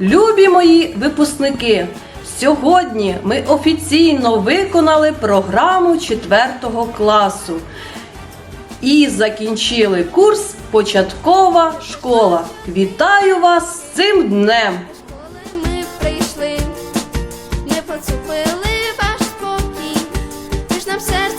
Любі мої випускники! Сьогодні ми офіційно виконали програму 4 класу і закінчили курс Початкова школа. Вітаю вас з цим днем! Ми прийшли, не поцупили ваш спокій, ти ж нам все